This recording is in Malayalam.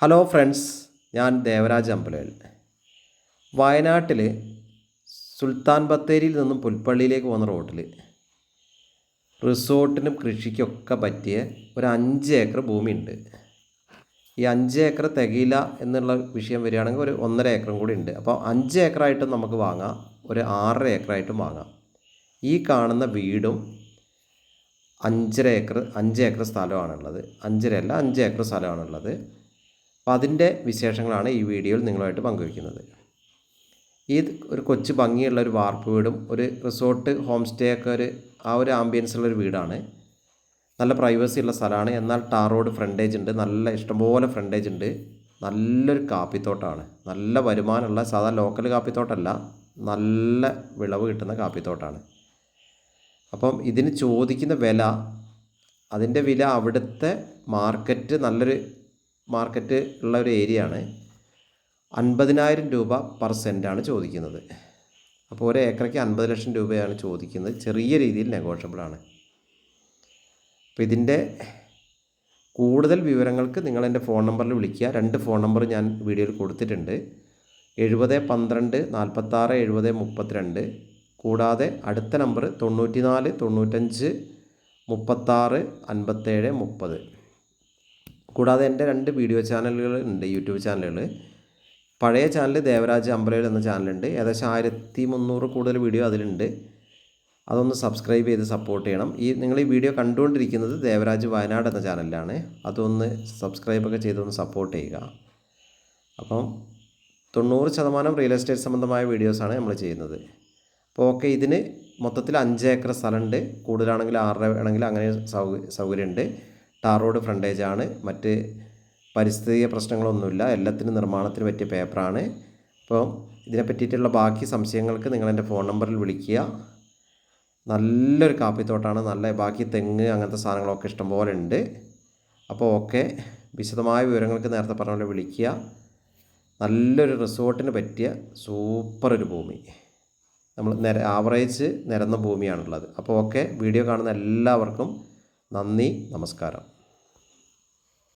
ഹലോ ഫ്രണ്ട്സ് ഞാൻ ദേവരാജ് അമ്പലവൽ വയനാട്ടിൽ സുൽത്താൻ ബത്തേരിയിൽ നിന്നും പുൽപ്പള്ളിയിലേക്ക് പോകുന്ന റോഡിൽ റിസോർട്ടിനും കൃഷിക്കൊക്കെ പറ്റിയ ഒരു അഞ്ച് ഏക്കർ ഭൂമിയുണ്ട്. ഈ അഞ്ച് ഏക്കർ തികയില്ല എന്നുള്ള വിഷയം വരികയാണെങ്കിൽ ഒരു ഒന്നര ഏക്കറും കൂടി ഉണ്ട്. അപ്പോൾ അഞ്ച് ഏക്കറായിട്ടും നമുക്ക് വാങ്ങാം ഒരു ആറര ഏക്കറായിട്ടും വാങ്ങാം. ഈ കാണുന്ന വീടും അഞ്ചര ഏക്കർ അഞ്ച് ഏക്കർ സ്ഥലമാണുള്ളത്. അഞ്ചര അല്ല അഞ്ച് ഏക്കർ സ്ഥലമാണുള്ളത്. അപ്പോൾ അതിന്റെ വിശേഷങ്ങളാണ് ഈ വീഡിയോയിൽ നിങ്ങളുമായിട്ട് പങ്കുവയ്ക്കുന്നത്. ഈ ഒരു കൊച്ചു ഭംഗിയുള്ള ഒരു വാർപ്പ് വീടും ഒരു റിസോർട്ട് ഹോം സ്റ്റേ ഒക്കെ ഒരു ആ ഒരു ആംബിയൻസ് ഉള്ളൊരു വീടാണ്. നല്ല പ്രൈവസി ഉള്ള സ്ഥലമാണ്. എന്നാൽ ടാർ റോഡ് ഫ്രണ്ടേജ് ഉണ്ട്. നല്ല ഇഷ്ടംപോലെ ഫ്രണ്ടേജ് ഉണ്ട്. നല്ലൊരു കാപ്പിത്തോട്ടമാണ് നല്ല വരുമാനമുള്ള സാധാ ലോക്കൽ കാപ്പിത്തോട്ടമല്ല നല്ല വിളവ് കിട്ടുന്ന കാപ്പിത്തോട്ടമാണ് അപ്പം ഇതിന് ചോദിക്കുന്ന വില അതിന്റെ വില അവിടുത്തെ മാർക്കറ്റ് നല്ലൊരു മാർക്കറ്റ് ഉള്ള ഒരു ഏരിയ ആണ് അൻപതിനായിരം രൂപ പെർ സെന്റാണ് ചോദിക്കുന്നത്. അപ്പോൾ ഒരു ഏക്കറയ്ക്ക് അൻപത് ലക്ഷം രൂപയാണ് ചോദിക്കുന്നത്. ചെറിയ രീതിയിൽ നെഗോഷ്യബിൾ ആണ്. അപ്പോൾ ഇതിന്റെ കൂടുതൽ വിവരങ്ങൾക്ക് നിങ്ങൾ എന്റെ ഫോൺ നമ്പറിൽ വിളിക്കുക. രണ്ട് ഫോൺ നമ്പർ ഞാൻ വീഡിയോയിൽ കൊടുത്തിട്ടുണ്ട്. എഴുപത് പന്ത്രണ്ട് നാൽപ്പത്താറ് എഴുപത് മുപ്പത്തിരണ്ട്. കൂടാതെ അടുത്ത നമ്പർ തൊണ്ണൂറ്റി നാല് തൊണ്ണൂറ്റഞ്ച് മുപ്പത്താറ് അൻപത്തേഴ് മുപ്പത്. കൂടാതെ എന്റെ രണ്ട് വീഡിയോ ചാനലുകൾ ഉണ്ട് യൂട്യൂബ് ചാനലുകൾ. പഴയ ചാനൽ ദേവരാജ് അമ്പലയിൽ എന്ന ചാനലുണ്ട്. ഏകദേശം ആയിരത്തി മുന്നൂറ് കൂടുതൽ വീഡിയോ അതിലുണ്ട്. അതൊന്ന് സബ്സ്ക്രൈബ് ചെയ്ത് സപ്പോർട്ട് ചെയ്യണം. ഈ നിങ്ങൾ ഈ വീഡിയോ കണ്ടുകൊണ്ടിരിക്കുന്നത് ദേവരാജ് വയനാട് എന്ന ചാനലിലാണ്. അതൊന്ന് സബ്സ്ക്രൈബൊക്കെ ചെയ്തൊന്ന് സപ്പോർട്ട് ചെയ്യുക. അപ്പം തൊണ്ണൂറ് ശതമാനം റിയൽ എസ്റ്റേറ്റ് സംബന്ധമായ വീഡിയോസാണ് നമ്മൾ ചെയ്യുന്നത്. അപ്പോൾ ഓക്കെ ഇതിന് മൊത്തത്തിൽ അഞ്ച് ഏക്കർ സ്ഥലമുണ്ട്. കൂടുതലാണെങ്കിൽ ആറര വേണമെങ്കിൽ അങ്ങനെ സൗകര്യ സൗകര്യമുണ്ട്. ടാർ റോഡ് ഫ്രണ്ടേജ് ആണ്. മറ്റ് പരിസ്ഥിതി പ്രശ്നങ്ങളൊന്നുമില്ല. എല്ലാത്തിനും നിർമ്മാണത്തിന് പറ്റിയ പേപ്പറാണ് അപ്പോൾ ഇതിനെ പറ്റിയിട്ടുള്ള ബാക്കി സംശയങ്ങൾക്ക് നിങ്ങൾ എന്റെ ഫോൺ നമ്പറിൽ വിളിക്കുക. നല്ലൊരു കാപ്പിത്തോട്ടാണ്. നല്ല ബാക്കി തെങ്ങ് അങ്ങനത്തെ സാധനങ്ങളൊക്കെ ഇഷ്ടംപോലെ ഉണ്ട്. അപ്പോൾ ഓക്കെ വിശദമായ വിവരങ്ങൾക്ക് നേരത്തെ പറഞ്ഞ പോലെ വിളിക്കുക. നല്ലൊരു റിസോർട്ടിന് പറ്റിയ സൂപ്പർ ഒരു ഭൂമി. നമ്മൾ നിര ആവറേജ് നിരന്ന ഭൂമിയാണുള്ളത്. അപ്പോൾ ഓക്കെ വീഡിയോ കാണുന്ന എല്ലാവർക്കും നന്ദി നമസ്കാരം.